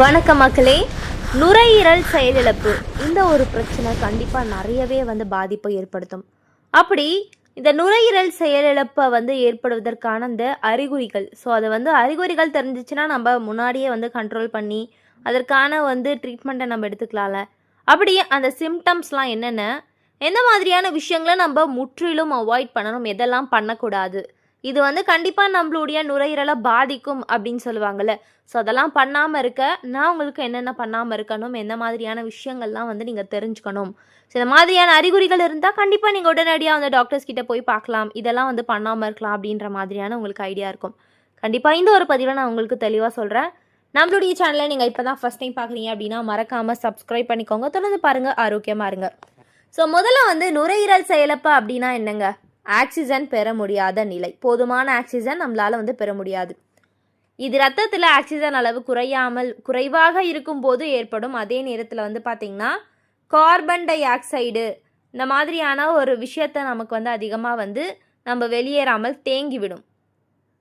வணக்கம் மக்களே. நுரையீரல் செயலிழப்பு. இந்த ஒரு பிரச்சனை கண்டிப்பாக நிறையவே வந்து பாதிப்பை ஏற்படுத்தும். அப்படி இந்த நுரையீரல் செயலிழப்பை வந்து ஏற்படுவதற்கான இந்த அறிகுறிகள். ஸோ அது வந்து அறிகுறிகள் தெரிஞ்சிச்சுன்னா நம்ம முன்னாடியே வந்து கண்ட்ரோல் பண்ணி அதற்கான வந்து ட்ரீட்மெண்ட்டை நம்ம எடுத்துக்கலாம்ல. அப்படி அந்த சிம்டம்ஸ்லாம் என்னென்ன? எந்த மாதிரியான விஷயங்களை நம்ம முற்றிலும் அவாய்ட் பண்ணணும்? எதெல்லாம் பண்ணக்கூடாது? இது வந்து கண்டிப்பாக நம்மளுடைய நுரையீரலை பாதிக்கும் அப்படின்னு சொல்லுவாங்கள்ல ஸோ அதெல்லாம் பண்ணாமல் இருக்க நான் உங்களுக்கு என்னென்ன பண்ணாமல் இருக்கணும் எந்த மாதிரியான விஷயங்கள்லாம் வந்து நீங்கள் தெரிஞ்சுக்கணும். ஸோ இந்த மாதிரியான அறிகுறிகள் இருந்தால் கண்டிப்பாக நீங்கள் உடனடியாக வந்து டாக்டர்ஸ் கிட்டே போய் பார்க்கலாம். இதெல்லாம் வந்து பண்ணாமல் இருக்கலாம் அப்படின்ற மாதிரியான உங்களுக்கு ஐடியா இருக்கும். கண்டிப்பாக இந்த ஒரு பதிவில் நான் உங்களுக்கு தெளிவாக சொல்கிறேன் நம்மளுடைய சேனலை நீங்கள் இப்போ தான் ஃபஸ்ட் டைம் பார்க்குறீங்க அப்படின்னா மறக்காமல் சப்ஸ்கிரைப் பண்ணிக்கோங்க. தொடர்ந்து பாருங்கள் ஆரோக்கியமாக இருங்க. ஸோ முதல்ல வந்து நுரையீரல் செயலப்பா அப்படின்னா என்னங்க? ஆக்சிஜன் பெற முடியாத நிலை. போதுமான ஆக்சிஜன் நம்மளால் வந்து பெற முடியாது. இது ரத்தத்தில் ஆக்சிஜன் அளவு குறையாமல் குறைவாக இருக்கும்போது ஏற்படும். அதே நேரத்தில் வந்து பார்த்திங்கன்னா கார்பன் டை ஆக்சைடு இந்த மாதிரியான ஒரு விஷயத்தை நமக்கு வந்து அதிகமாக வந்து நம்ம வெளியேறாமல் தேங்கிவிடும்.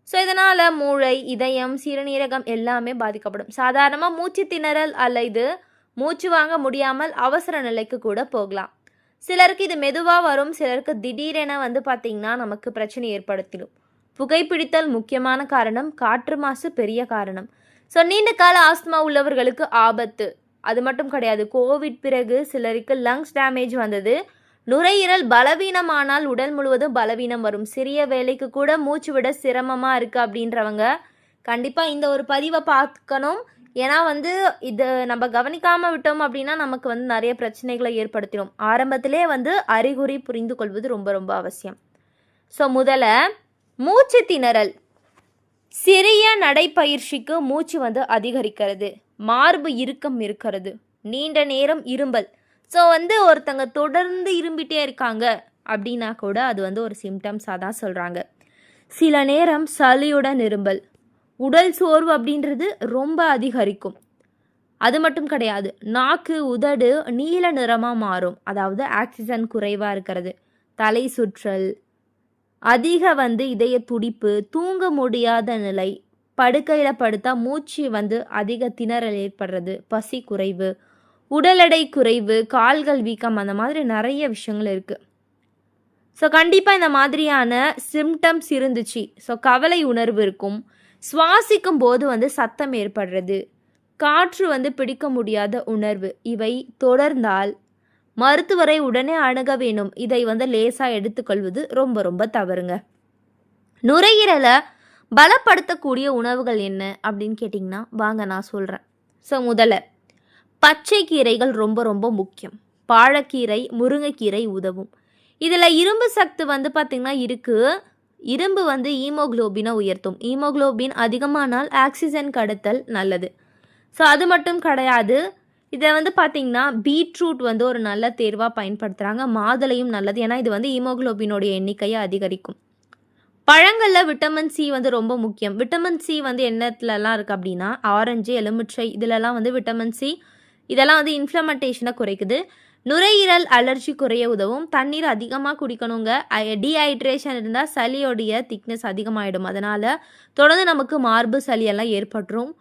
ஸோ இதனால் மூளை இதயம் சிறுநீரகம் எல்லாமே பாதிக்கப்படும். சாதாரணமாக மூச்சு திணறல் அல்லது மூச்சு வாங்க முடியாமல் அவசர நிலைக்கு கூட போகலாம். சிலருக்கு இது மெதுவாக வரும் சிலருக்கு திடீரென வந்து பார்த்திங்கன்னா நமக்கு பிரச்சனை ஏற்படுத்திடும். புகைப்பிடித்தல் முக்கியமான காரணம் காற்று மாசு பெரிய காரணம். ஸோ நீண்ட கால ஆஸ்துமா உள்ளவர்களுக்கு ஆபத்து. அது மட்டும் கிடையாது கோவிட் பிறகு சிலருக்கு லங்ஸ் டேமேஜ் வந்தது. நுரையீரல் பலவீனமானால் உடல் முழுவதும் பலவீனம் வரும். சிறிய வேலைக்கு கூட மூச்சு விட சிரமமாக இருக்குது அப்படின்றவங்க கண்டிப்பாக இந்த ஒரு பதிவை பார்க்கணும். ஏன்னா வந்து இது நம்ம கவனிக்காமல் விட்டோம் அப்படின்னா நமக்கு வந்து நிறைய பிரச்சனைகளை ஏற்படுத்திடும். ஆரம்பத்திலே வந்து அறிகுறி புரிந்து கொள்வது ரொம்ப ரொம்ப அவசியம். ஸோ முதல்ல மூச்சு திணறல். சிறிய நடைப்பயிற்சிக்கு மூச்சு வந்து அதிகரிக்கிறது. மார்பு இறுக்கம் இருக்கிறது. நீண்ட நேரம் இரும்பல். ஸோ வந்து ஒருத்தங்க தொடர்ந்து இரும்பிட்டே இருக்காங்க அப்படின்னா கூட அது வந்து ஒரு சிம்டம்ஸாக தான் சொல்கிறாங்க சில நேரம் சளியுடன் இரும்பல். உடல் சோர்வு அப்படின்றது ரொம்ப அதிகரிக்கும். அது மட்டும் கிடையாது நாக்கு உதடு நீல நிறமாக மாறும். அதாவது ஆக்சிஜன் குறைவாக இருக்கிறது. தலை சுற்றல் அதிக வந்து இதய துடிப்பு தூங்க முடியாத நிலை படுக்கையில் படுத்தா மூச்சு வந்து அதிக திணறல் ஏற்படுறது பசி குறைவு உடல் எடை குறைவு கால்கள் வீக்கம் அந்த மாதிரி நிறைய விஷயங்கள் இருக்குது ஸோ கண்டிப்பாக இந்த மாதிரியான சிம்டம்ஸ் இருந்துச்சு. ஸோ கவலை உணர்வு இருக்கும். சுவாசிக்கும் போது வந்து சத்தம் ஏற்படுறது. காற்று வந்து பிடிக்க முடியாத உணர்வு. இவை தொடர்ந்தால் மருத்துவரை உடனே அணுக வேணும் இதை வந்து லேசாக எடுத்துக்கொள்வது ரொம்ப ரொம்ப தவறுங்க. நுரையீரலை பலப்படுத்தக்கூடிய உணவுகள் என்ன அப்படின்னு கேட்டிங்கன்னா வாங்க நான் சொல்கிறேன் ஸோ முதல்ல பச்சை கீரைகள் ரொம்ப ரொம்ப முக்கியம். பாழக்கீரை முருங்கைக்கீரை உதவும். இதில் இரும்பு சத்து வந்து பார்த்திங்கன்னா இருக்குது இரும்பு வந்து ஈமோகுளோபினை உயர்த்தும். ஈமோக்ளோபின் அதிகமானால் ஆக்சிஜன் கடத்தல் நல்லது. ஸோ அது மட்டும் கிடையாது. இதை வந்து பார்த்திங்கன்னா பீட்ரூட் வந்து ஒரு நல்ல தேர்வாக பயன்படுத்துகிறாங்க மாதுளையும் நல்லது. ஏன்னா இது வந்து ஈமோக்ளோபினோடைய எண்ணிக்கையை அதிகரிக்கும். பழங்களில் விட்டமின் சி வந்து ரொம்ப முக்கியம். விட்டமின் சி வந்து என்னத்துலலாம் இருக்குது அப்படின்னா ஆரஞ்சு எலுமிச்சை இதிலலாம் வந்து விட்டமின் சி இதெல்லாம் வந்து இன்ஃப்ளமெண்டேஷனை குறைக்குது. நுரையீரல் அலர்ஜி குறைய உதவும். தண்ணீர் அதிகமாக குடிக்கணுங்க. டீஹைட்ரேஷன் இருந்தால் சளியோடைய திக்னஸ் அதிகமாகிடும் அதனால் தொடர்ந்து நமக்கு மார்பு சளியெல்லாம் ஏற்பட்டுரும்.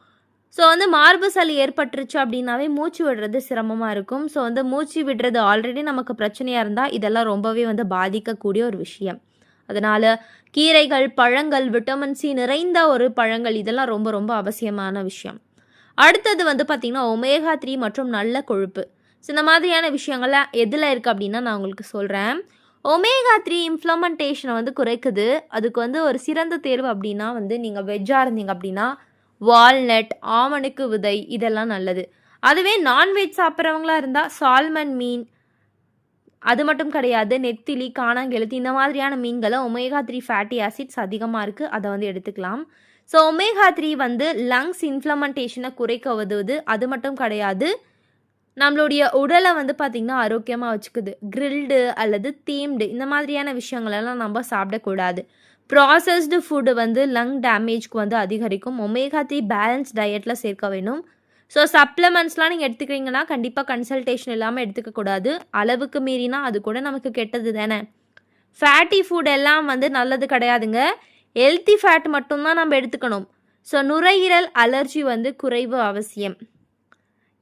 ஸோ வந்து மார்பு சளி ஏற்பட்டுருச்சு அப்படின்னாவே மூச்சு விடுறது சிரமமாக இருக்கும். ஸோ வந்து மூச்சு விடுறது ஆல்ரெடி நமக்கு பிரச்சனையாக இருந்தால் இதெல்லாம் ரொம்பவே வந்து பாதிக்கக்கூடிய ஒரு விஷயம். அதனால் கீரைகள் பழங்கள் விட்டமின் சி நிறைந்த ஒரு பழங்கள் இதெல்லாம் ரொம்ப ரொம்ப அவசியமான விஷயம். அடுத்தது வந்து பார்த்திங்கன்னா ஒமேகா த்ரீ மற்றும் நல்ல கொழுப்பு. ஸோ இந்த மாதிரியான விஷயங்கள்லாம் எதில் இருக்குது அப்படின்னா நான் உங்களுக்கு சொல்கிறேன் ஒமேகா த்ரீ இம்ப்ளமெண்டேஷனை வந்து குறைக்குது. அதுக்கு வந்து ஒரு சிறந்த தேர்வு அப்படின்னா வந்து நீங்கள் வெஜ்ஜாக இருந்தீங்க அப்படின்னா வால்நட் ஆமணுக்கு விதை இதெல்லாம் நல்லது. அதுவே நான்வெஜ் சாப்பிட்றவங்களா இருந்தால் சால்மன் மீன் அது மட்டும் கிடையாது. நெத்திலி காணாங்கெழுத்து இந்த மாதிரியான மீன்களை ஒமேகா த்ரீ ஃபேட்டி ஆசிட்ஸ் அதிகமாக இருக்குது அதை வந்து எடுத்துக்கலாம். ஸோ ஒமேகா த்ரீ வந்து லங்ஸ் இன்ஃப்ளமெண்டேஷனை குறைக்க உதவுது. அது மட்டும் கிடையாது. நம்மளுடைய உடலை வந்து பார்த்திங்கன்னா ஆரோக்கியமாக வச்சுக்குது. கிரில்டு அல்லது தீம்டு இந்த மாதிரியான விஷயங்களெல்லாம் நம்ம சாப்பிடக்கூடாது. ப்ராசஸ்டு ஃபுட்டு வந்து லங் டேமேஜ்க்கு வந்து அதிகரிக்கும். ஒமேகா த்ரீ பேலன்ஸ் டயட்டில் சேர்க்க வேணும். ஸோ சப்ளிமெண்ட்ஸ்லாம் நீங்கள் எடுத்துக்கிறீங்கன்னா கண்டிப்பாக கன்சல்டேஷன் இல்லாமல் எடுத்துக்கக்கூடாது. அளவுக்கு மீறினா அது கூட நமக்கு கெட்டது தானே. ஃபேட்டி ஃபுட் எல்லாம் வந்து நல்லது கிடையாதுங்க. ஹெல்த்தி ஃபேட் மட்டும்தான் நம்ம எடுத்துக்கணும். ஸோ நுரையீரல் அலர்ஜி வந்து குறைவு அவசியம்.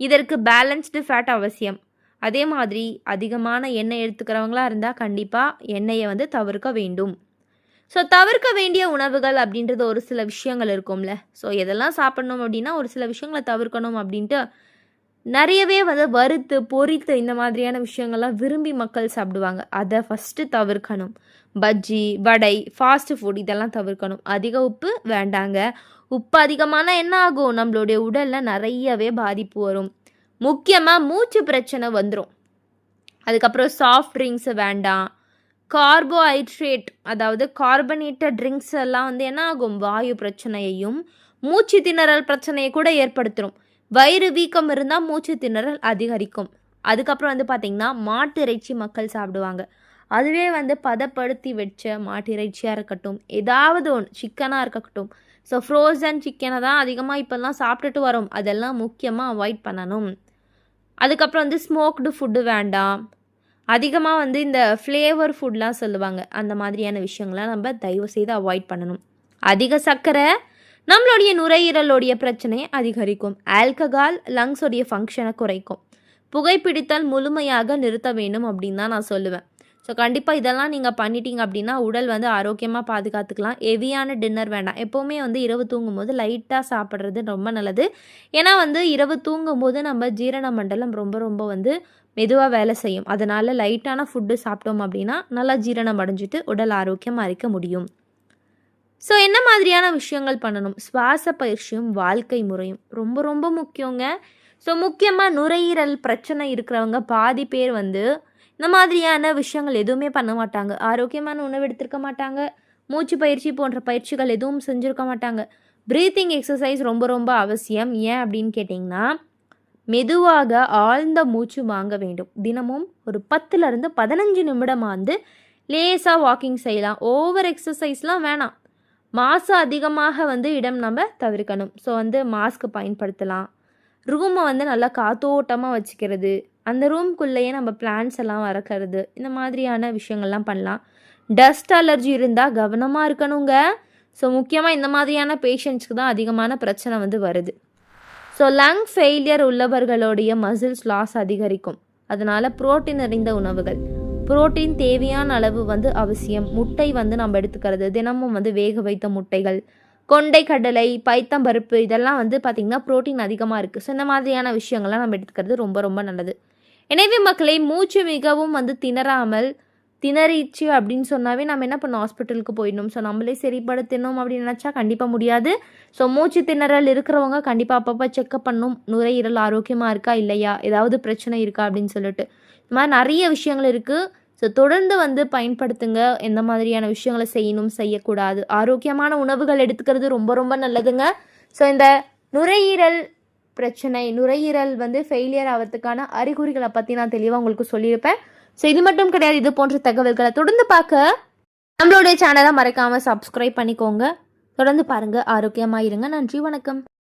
இதற்கு பேலன்ஸ்டு ஃபேட் அவசியம். அதே மாதிரி அதிகமான எண்ணெய் எடுத்துக்கிறவங்களா இருந்தால் கண்டிப்பாக எண்ணெயை வந்து தவிர்க்க வேண்டும். ஸோ தவிர்க்க வேண்டிய உணவுகள் அப்படின்றது ஒரு சில விஷயங்கள் இருக்கும்ல. ஸோ எதெல்லாம் சாப்பிட்ணும் அப்படின்னா ஒரு சில விஷயங்களை தவிர்க்கணும் அப்படின்ட்டு நிறையவே வந்து வறுத்து பொரித்து இந்த மாதிரியான விஷயங்கள்லாம் விரும்பி மக்கள் சாப்பிடுவாங்க. அதை ஃபஸ்ட்டு தவிர்க்கணும். பஜ்ஜி வடை ஃபாஸ்ட் ஃபுட் இதெல்லாம் தவிர்க்கணும். அதிக உப்பு வேண்டாங்க. உப்பு அதிகமான என்ன ஆகும்? நம்மளுடைய உடலில் நிறையவே பாதிப்பு வரும். முக்கியமாக மூச்சு பிரச்சனை வந்துடும் அதுக்கப்புறம் சாஃப்ட் ட்ரிங்க்ஸு வேண்டாம். கார்போஹைட்ரேட் அதாவது கார்பனேட்டட் ட்ரிங்க்ஸ் எல்லாம் வந்து என்ன ஆகும்? வாயு பிரச்சனையையும் மூச்சு திணறல் பிரச்சனையை கூட ஏற்படுத்தும். வயிறு வீக்கம் இருந்தால் மூச்சு திணறல் அதிகரிக்கும். அதுக்கப்புறம் வந்து பார்த்திங்கன்னா மாட்டு இறைச்சி மக்கள் சாப்பிடுவாங்க. அதுவே வந்து பதப்படுத்தி வச்ச மாட்டு இறைச்சியாக இருக்கட்டும் ஏதாவது ஒன்று சிக்கனாக இருக்கட்டும் ஸோ ஃப்ரோசன் சிக்கனை தான் அதிகமாக இப்போல்லாம் சாப்பிட்டுட்டு வரோம். அதெல்லாம் முக்கியமாக அவாய்ட் பண்ணணும். அதுக்கப்புறம் வந்து ஸ்மோக்டு ஃபுட்டு வேண்டாம். அதிகமாக வந்து இந்த ஃப்ளேவர் ஃபுட்லாம் சொல்லுவாங்க. அந்த மாதிரியான விஷயங்கள்லாம் நம்ம தயவு செய்து அவாய்ட் பண்ணணும். அதிக சர்க்கரை நம்மளுடைய நுரையீரலுடைய பிரச்சனையை அதிகரிக்கும். ஆல்கஹால் லங்ஸோடைய ஃபங்க்ஷனை குறைக்கும். புகைப்பிடித்தல் முழுமையாக நிறுத்த வேண்டும் அப்படின்னு தான் நான் சொல்லுவேன். ஸோ கண்டிப்பாக இதெல்லாம் நீங்கள் பண்ணிட்டீங்க அப்படின்னா உடல் வந்து ஆரோக்கியமாக பாதுகாத்துக்கலாம். ஹெவியான டின்னர் வேண்டாம் எப்போவுமே வந்து இரவு தூங்கும்போது லைட்டாக சாப்பிட்றது ரொம்ப நல்லது. ஏன்னா வந்து இரவு தூங்கும்போது நம்ம ஜீரண மண்டலம் ரொம்ப ரொம்ப வந்து மெதுவாக வேலை செய்யும். அதனால் லைட்டான ஃபுட்டு சாப்பிட்டோம் அப்படின்னா நல்லா ஜீரணம் அடைஞ்சிட்டு உடல் ஆரோக்கியமாக இருக்க முடியும். ஸோ என்ன மாதிரியான விஷயங்கள் பண்ணணும்? சுவாச பயிற்சியும் வாழ்க்கை முறையும். ரொம்ப ரொம்ப முக்கியங்க. ஸோ முக்கியமாக நுரையீரல் பிரச்சனை இருக்கிறவங்க பாதி பேர் வந்து இந்த மாதிரியான விஷயங்கள் எதுவுமே பண்ண மாட்டாங்க. ஆரோக்கியமான உணவு எடுத்திருக்க மாட்டாங்க. மூச்சு பயிற்சி போன்ற பயிற்சிகள் எதுவும் செஞ்சுருக்க மாட்டாங்க. ப்ரீத்திங் எக்ஸசைஸ் ரொம்ப ரொம்ப அவசியம். ஏன் அப்படின்னு கேட்டிங்கன்னா மெதுவாக ஆழ்ந்த மூச்சு வாங்க வேண்டும். தினமும் ஒரு பத்துலேருந்து பதினஞ்சு நிமிடம் வந்து லேசாக வாக்கிங் செய்யலாம் ஓவர் எக்ஸசைஸ்லாம் வேணாம். மாசு அதிகமாக வந்து இடம் நம்ம தவிர்க்கணும். ஸோ வந்து மாஸ்க் பயன்படுத்தலாம். ரூமை வந்து நல்லா காத்தோட்டமாக வச்சுக்கிறது. அந்த ரூம்குள்ளேயே நம்ம பிளான்ஸ் எல்லாம் வளர்க்குறது இந்த மாதிரியான விஷயங்கள்லாம் பண்ணலாம். டஸ்ட் அலர்ஜி இருந்தால் கவனமாக இருக்கணுங்க. ஸோ முக்கியமாக இந்த மாதிரியான பேஷண்ட்ஸ்க்கு தான் அதிகமான பிரச்சனை வந்து வருது. ஸோ லங் ஃபெயிலியர் உள்ளவர்களுடைய மசில்ஸ் லாஸ் அதிகரிக்கும். அதனால் புரோட்டீன் நிறைந்த உணவுகள். புரோட்டீன் தேவையான அளவு வந்து அவசியம். முட்டை வந்து நம்ம எடுத்துக்கிறது. தினமும் வந்து வேக வைத்த முட்டைகள் கொண்டை கடலை பைத்தம்பருப்பு இதெல்லாம் வந்து பார்த்திங்கன்னா புரோட்டீன் அதிகமாக இருக்குது ஸோ இந்த மாதிரியான விஷயங்கள்லாம் நம்ம எடுத்துக்கிறது ரொம்ப ரொம்ப நல்லது. எனவே மக்களை மூச்சு மிகவும் வந்து திணறாமல் திணறிச்சு அப்படின்னு சொன்னாவே நம்ம என்ன பண்ணோம் ஹாஸ்பிட்டலுக்கு போயிடணும். ஸோ நம்மளே சரிப்படுத்தணும் அப்படின்னு நினச்சா கண்டிப்பாக முடியாது. ஸோ மூச்சு திணறல் இருக்கிறவங்க கண்டிப்பாக அப்பப்போ செக்கப் பண்ணணும் நுரையீரல் ஆரோக்கியமாக இருக்கா? இல்லையா? ஏதாவது பிரச்சனை இருக்கா? அப்படின்னு சொல்லிட்டு. இந்த மாதிரி நிறைய விஷயங்கள் இருக்குது ஸோ தொடர்ந்து வந்து பயன்படுத்துங்க. எந்த மாதிரியான விஷயங்களை செய்யணும் செய்யக்கூடாது. ஆரோக்கியமான உணவுகள் எடுத்துக்கிறது ரொம்ப ரொம்ப நல்லதுங்க. ஸோ இந்த நுரையீரல் பிரச்சனை நுரையீரல் வந்து ஃபெயிலியர் ஆகிறதுக்கான அறிகுறிகளை பற்றி நான் தெளிவாக உங்களுக்கு சொல்லியிருப்பேன். ஸோ இது மட்டும் கிடையாது இது போன்ற தகவல்களை தொடர்ந்து பார்க்க நம்மளுடைய சேனலை மறக்காமல் சப்ஸ்கிரைப் பண்ணிக்கோங்க. தொடர்ந்து பாருங்கள் ஆரோக்கியமாக இருங்க. நன்றி வணக்கம்.